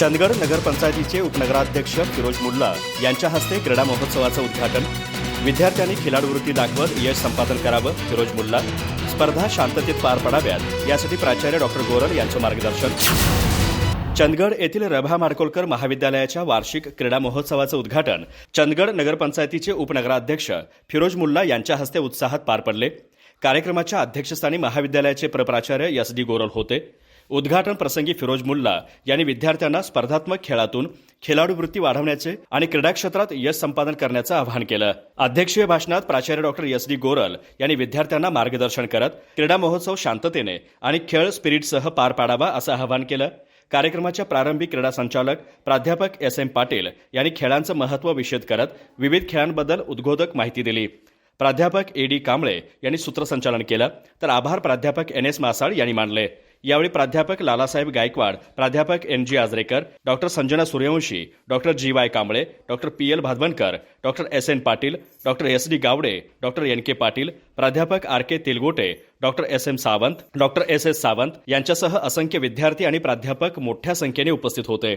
चंदगड नगरपंचायतीचे उपनगराध्यक्ष फिरोज मुल्ला यांच्या हस्ते क्रीडा महोत्सवाचं उद्घाटन. विद्यार्थ्यांनी खिलाडूवृत्ती दाखवत यश संपादन करावं फिरोज मुल्ला. स्पर्धा शांततेत पार पडाव्यात यासाठी प्राचार्य डॉक्टर गोरल यांचं मार्गदर्शन. चंदगड येथील रभा माडकोलकर महाविद्यालयाच्या वार्षिक क्रीडा महोत्सवाचं उद्घाटन. चंदगड नगरपंचायतीचे उपनगराध्यक्ष फिरोज मुल्ला यांच्या हस्ते उत्साहात पार पडले. कार्यक्रमाच्या अध्यक्षस्थानी महाविद्यालयाचे प्रप्राचार्य एस डी गोरल होते. उद्घाटन प्रसंगी फिरोज मुल्ला यांनी विद्यार्थ्यांना स्पर्धात्मक खेळातून खेळाडू वृत्ती वाढवण्याचे आणि क्रीडा क्षेत्रात यश संपादन करण्याचं आवाहन केलं. अध्यक्षीय भाषणात प्राचार्य डॉक्टर एस डी गोरल यांनी विद्यार्थ्यांना मार्गदर्शन करत क्रीडा महोत्सव शांततेने आणि खेळ स्पिरिटसह पार पाडावा असं आवाहन केलं. कार्यक्रमाच्या प्रारंभी क्रीडा संचालक प्राध्यापक एस एम पाटील यांनी खेळांचं महत्त्व विषद करत विविध खेळांबद्दल उद्बोधक माहिती दिली. प्राध्यापक ए डी कांबळे यांनी सूत्रसंचालन केलं. तर आभार प्राध्यापक एन एस मासाळ यांनी मानले. यावेळी प्राध्यापक लालासाहेब गायकवाड प्राध्यापक N G Ajrekar doctor Sanjana Suryavanshi doctor G Y Kamble doctor P L Bhadvankar doctor S N Patil doctor S D Gawade doctor N K Patil प्राध्यापक R K Tilgote doctor S M Sawant doctor S S Sawant यांच्यासह असंख्य विद्यार्थी आणि प्राध्यापक मोठ्या संख्येने उपस्थित होते.